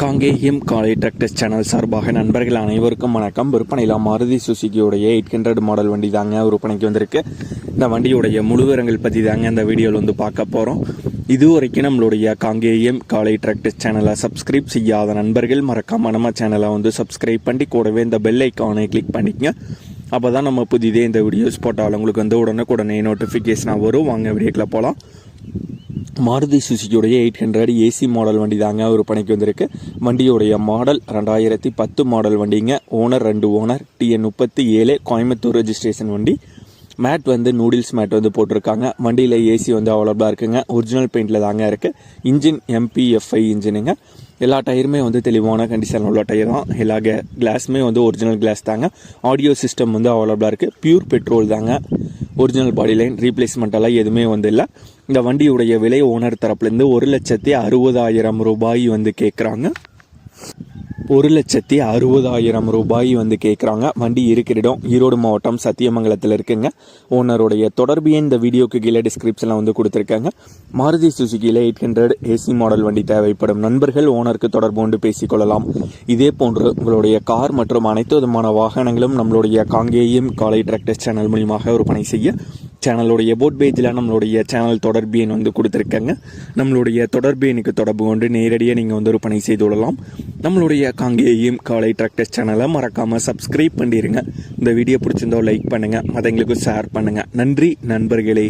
காங்கேயம் காலை tractors channel சார்பாக நண்பர்கள் அனைவருக்கும் வணக்கம். விற்பனையில் மாருதி சுசுகியோடைய எயிட் ஹண்ட்ரட் மாடல் வண்டி தாங்க விற்பனைக்கு வந்திருக்கு. இந்த வண்டியுடைய முழுவிரங்கள் பற்றி தாங்க இந்த வீடியோவில் வந்து பார்க்க போகிறோம் இது வரைக்கும் நம்மளுடைய காங்கேயம் காலை டிராக்டர்ஸ் சேனலை சப்ஸ்கிரைப் செய்யாத நண்பர்கள் மறக்காம நம்ம சேனலை வந்து சப்ஸ்கிரைப் பண்ணி கூடவே இந்த பெல் ஐக்கானை கிளிக் பண்ணிக்கங்க. அப்போ தான் நம்ம புதிதே இந்த வீடியோஸ் போட்டாலும் உங்களுக்கு வந்து உடனுக்குடனே நோட்டிஃபிகேஷனாக வரும். வாங்க வீடியோக்கில் போகலாம் மாருதி சுசுகியோடைய எயிட் ஹண்ட்ரட் ஏசி மாடல் வண்டி தாங்க ஒரு பணிக்கு வந்திருக்கு. வண்டியுடைய மாடல் ரெண்டாயிரத்தி பத்து மாடல் வண்டிங்க. ஓனர் ரெண்டு ஓனர் டிஎன் முப்பத்தி ஏழு கோயம்புத்தூர் ரெஜிஸ்ட்ரேஷன் வண்டி. மேட் வந்து நூடில்ஸ் மேட் வந்து போட்டிருக்காங்க. வண்டியில் ஏசி வந்து அவைலபிளாக இருக்குங்க. ஒரிஜினல் பெயிண்டில் தாங்க இருக்குது இன்ஜின் எம்பிஎஃப்ஐ இன்ஜினுங்க எல்லா டயருமே வந்து தெளிவான கண்டிஷனில் உள்ள டயர் தான். எல்லா கே கிளாஸுமே வந்து ஒரிஜினல் கிளாஸ் தாங்க. ஆடியோ சிஸ்டம் வந்து அவைலபிளாக இருக்குது பியூர் பெட்ரோல் தாங்க. ஒரிஜினல் பாடி லைன் ரீப்ளேஸ்மெண்ட் எல்லாம் எதுவுமே வந்து இல்லை. இந்த வண்டியுடைய விலை ஓனர் தரப்புலேருந்து ஒரு லட்சத்தி அறுபதாயிரம் ரூபாய் வந்து கேட்குறாங்க. ஒரு லட்சத்தி அறுபதாயிரம் ரூபாய் வந்து கேட்குறாங்க. வண்டி இருக்கிற இடம் ஈரோடு மாவட்டம் சத்தியமங்கலத்தில் இருக்குங்க. ஓனருடைய தொடர்பு இந்த வீடியோக்கு கீழே டிஸ்கிரிப்ஷனில் வந்து கொடுத்துருக்காங்க. மாருதி சுசுகியில் எயிட் ஹண்ட்ரட் ஏசி மாடல் வண்டி தேவைப்படும். நண்பர்கள் ஓனருக்கு தொடர்பு கொண்டு பேசிக்கொள்ளலாம். இதே போன்று உங்களுடைய கார் மற்றும் அனைத்து விதமான வாகனங்களும் நம்மளுடைய காங்கேயம் காலை டிராக்டர் சேனல் மூலியமாக விற்பனை செய்ய சேனலுடைய போட் பேஜில் நம்மளுடைய சேனல் தொடர்பு எண் வந்து கொடுத்துருக்காங்க. நம்மளுடைய தொடர்பு எண்ணுக்கு தொடர்பு கொண்டு நேரடியாக நீங்கள் வந்து விற்பனை செய்து கொள்ளலாம். நம்மளுடைய காங்கேயும் காலை டிராக்டர்ஸ் சேனலை மறக்காமல் சப்ஸ்கிரைப் பண்ணிடுங்க இந்த வீடியோ பிடிச்சிருந்தோ லைக் பண்ணுங்கள் அதை எங்களுக்கும் ஷேர் பண்ணுங்கள் நன்றி நண்பர்களே.